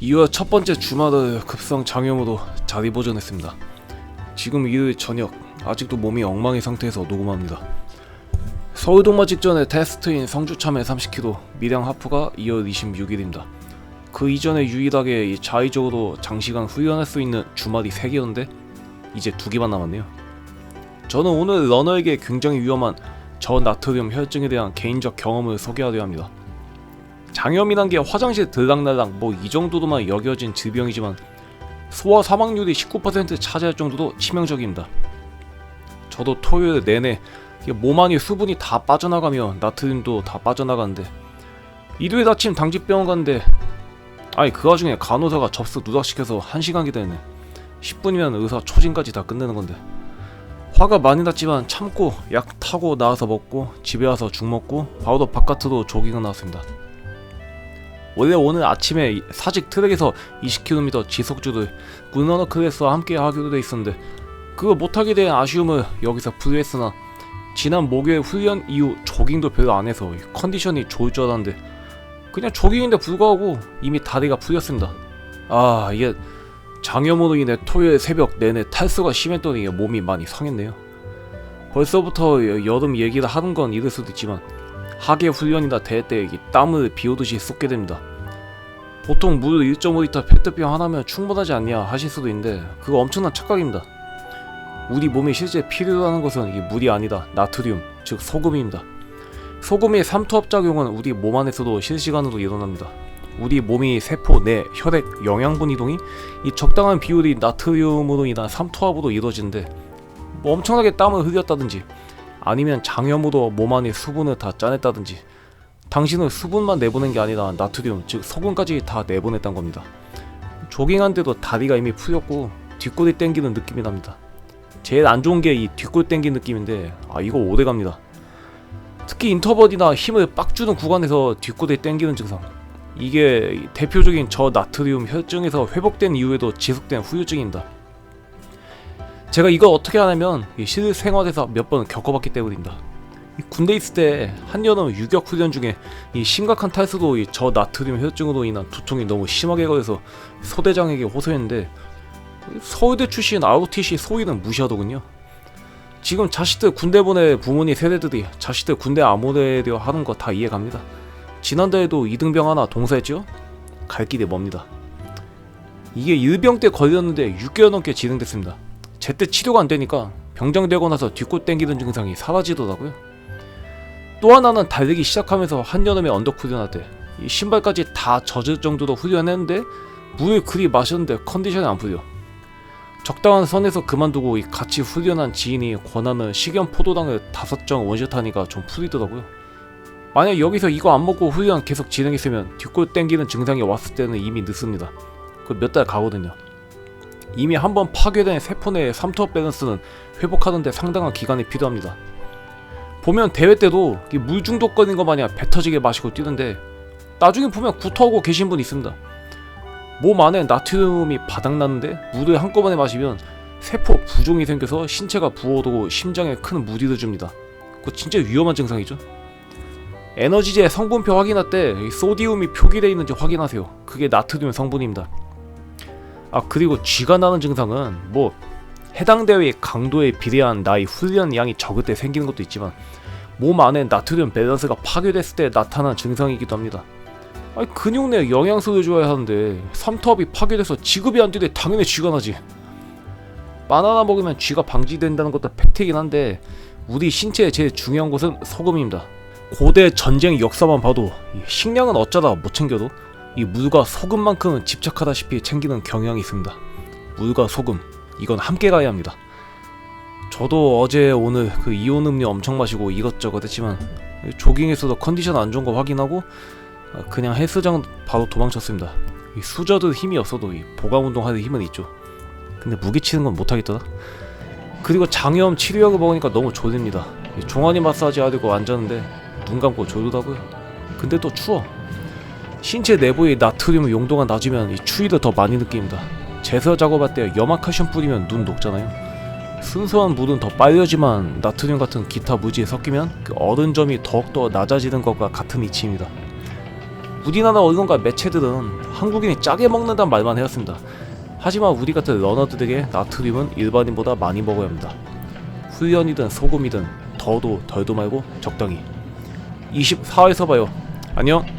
이어 첫 번째 주말을 급성 장염으로 자리 보존했습니다. 지금 일요일 저녁 아직도 몸이 엉망인 상태에서 녹음합니다. 서울 동마 직전에 테스트인 성주 참외 30kg 미량 하프가 2월 26일입니다. 그 이전에 유일하게 이 자의적으로 장시간 후련할 수 있는 주말이 3개였는데 이제 2개만 남았네요. 저는 오늘 러너에게 굉장히 위험한 저나트륨 혈증에 대한 개인적 경험을 소개하려 합니다. 장염이란 게 화장실 들락날락 뭐 이 정도로만 여겨진 질병이지만 소아 사망률이 19% 차지할 정도로 치명적입니다. 저도 토요일 내내 몸 안에 수분이 다 빠져나가며 나트륨도 다 빠져나가는데 일요일 아침 당직병원 갔는데 아니 그 와중에 간호사가 접수 누락시켜서 1시간 기다리네 10분이면 의사 초진까지 다 끝내는 건데 화가 많이 났지만 참고 약 타고 나와서 먹고 집에 와서 죽 먹고 바로 바깥으로 조깅을 나왔습니다 원래 오늘 아침에 이 사직 트랙에서 20km 지속주를 군러너 클래스와 함께 하기로 돼 있었는데 그거 못하게 된 아쉬움을 여기서 풀이했으나 지난 목요일 훈련 이후 조깅도 별로 안 해서 이 컨디션이 좋을 줄 알았는데 그냥 조깅인데 불구하고 이미 다리가 풀렸습니다. 아 이게 장염으로 인해 토요일 새벽 내내 탈수가 심했더니 몸이 많이 상했네요. 벌써부터 여- 여름 얘기를 하는 건 이럴 수도 있지만 하계 훈련이나 대회 때이 땀을 비오듯이 쏟게 됩니다. 보통 물 1.5리터 페트병 하나면 충분하지 않냐 하실 수도 있는데 그거 엄청난 착각입니다. 우리 몸에 실제 필요로 하는 것은 이 물이 아니다 나트륨 즉 소금입니다. 소금의 삼투압 작용은 우리 몸 안에서도 실시간으로 일어납니다. 우리 몸이 세포, 내, 혈액, 영양분 이동이 이 적당한 비율이 나트륨으로 인한 삼투압으로 이루어지는데 뭐 엄청나게 땀을 흘렸다든지 아니면 장염으로 몸 안에 수분을 다 짜냈다든지 당신은 수분만 내보낸 게 아니라 나트륨 즉 소금까지 다 내보냈단 겁니다. 조깅한데도 다리가 이미 풀렸고 뒷골이 땡기는 느낌이 납니다. 제일 안 좋은 게 이 뒷골 땡기 느낌인데 아 이거 오래 갑니다. 특히 인터벌이나 힘을 빡 주는 구간에서 뒷골이 땡기는 증상 이게 대표적인 저나트륨 혈증에서 회복된 이후에도 지속된 후유증입니다. 제가 이걸 어떻게 하냐면 이 실생활에서 몇 번 겪어봤기 때문입니다. 이 군대 있을 때 한여름 유격 훈련 중에 이 심각한 탈수로 이 저나트륨 혈증으로 인한 두통이 너무 심하게 걸려서 소대장에게 호소했는데 서울대 출신 ROTC 소위는 무시하더군요. 지금 자식들 군대 보내 부모님 세대들이 자식들 군대 안 보내려 하는 거 다 이해갑니다. 지난달에도 이등병 하나 동사했죠? 갈 길이 멉니다. 이게 일병 때 걸렸는데 6개월 넘게 진행됐습니다. 제때 치료가 안 되니까 병장되고 나서 뒷골 땡기는 증상이 사라지더라고요. 또 하나는 달리기 시작하면서 한여름에 언덕 훈련할 때이 신발까지 다 젖을 정도로 훈련했는데 물을 그리 마셨는데 컨디션이 안 풀려. 적당한 선에서 그만두고 이 같이 훈련한 지인이 권하는 식염 포도당을 다섯 정 원샷하니까 좀 풀리더라고요. 만약 여기서 이거 안 먹고 훈련 계속 진행했으면 뒷골 땡기는 증상이 왔을 때는 이미 늦습니다. 그 몇 달 가거든요. 이미 한번 파괴된 세포 내의 삼투압 밸런스는 회복하는데 상당한 기간이 필요합니다. 보면 대회 때도 이물 중독 걸린 것 마냥 배 터지게 마시고 뛰는데 나중에 보면 구토하고 계신 분 있습니다. 몸 안에 나트륨이 바닥났는데 물을 한꺼번에 마시면 세포 부종이 생겨서 신체가 부어오르고 심장에 큰 무리를 줍니다. 그거 진짜 위험한 증상이죠. 에너지제 성분표 확인할 때이 소디움이 표기되어 있는지 확인하세요. 그게 나트륨 성분입니다. 아 그리고 쥐가 나는 증상은 뭐 해당 대회의 강도에 비례한 나의 훈련 양이 적을 때 생기는 것도 있지만 몸 안에 나트륨 밸런스가 파괴됐을 때 나타나는 증상이기도 합니다. 아니 근육 내 영양소를 줘야 하는데 삼투압이 파괴돼서 지급이 안 되대 당연히 쥐가 나지. 바나나 먹으면 쥐가 방지된다는 것도 팩트이긴 한데 우리 신체의 제일 중요한 것은 소금입니다. 고대 전쟁 역사만 봐도 이 식량은 어쩌다 못 챙겨도 이 물과 소금만큼은 집착하다시피 챙기는 경향이 있습니다. 물과 소금 이건 함께 가야 합니다. 저도 어제 오늘 그 이온 음료 엄청 마시고 이것저것 했지만 조깅에서도 컨디션 안 좋은 거 확인하고 아, 그냥 헬스장 바로 도망쳤습니다. 이 수저도 힘이 없어도 이 보강 운동하는 힘은 있죠. 근데 무게 치는 건 못하겠더라. 그리고 장염 치료약을 먹으니까 너무 졸립니다. 이 종아리 마사지 하려고 앉았는데 눈 감고 졸리다고요. 근데 또 추워. 신체 내부의 나트륨 용도가 낮으면 이 추위를 더 많이 느낍니다. 제서 작업할 때 염화칼슘 뿌리면 눈 녹잖아요. 순수한 물은 더 빨려지만 나트륨 같은 기타 무지에 섞이면 그 얼음 점이 더욱더 낮아지는 것과 같은 이치입니다. 우리나라 언론과 매체들은 한국인이 짜게 먹는다는 말만 해왔습니다. 하지만 우리 같은 러너들에게 나트륨은 일반인보다 많이 먹어야 합니다. 훈련이든 소금이든 더도 덜도 말고 적당히. 24화에서 봐요. 안녕.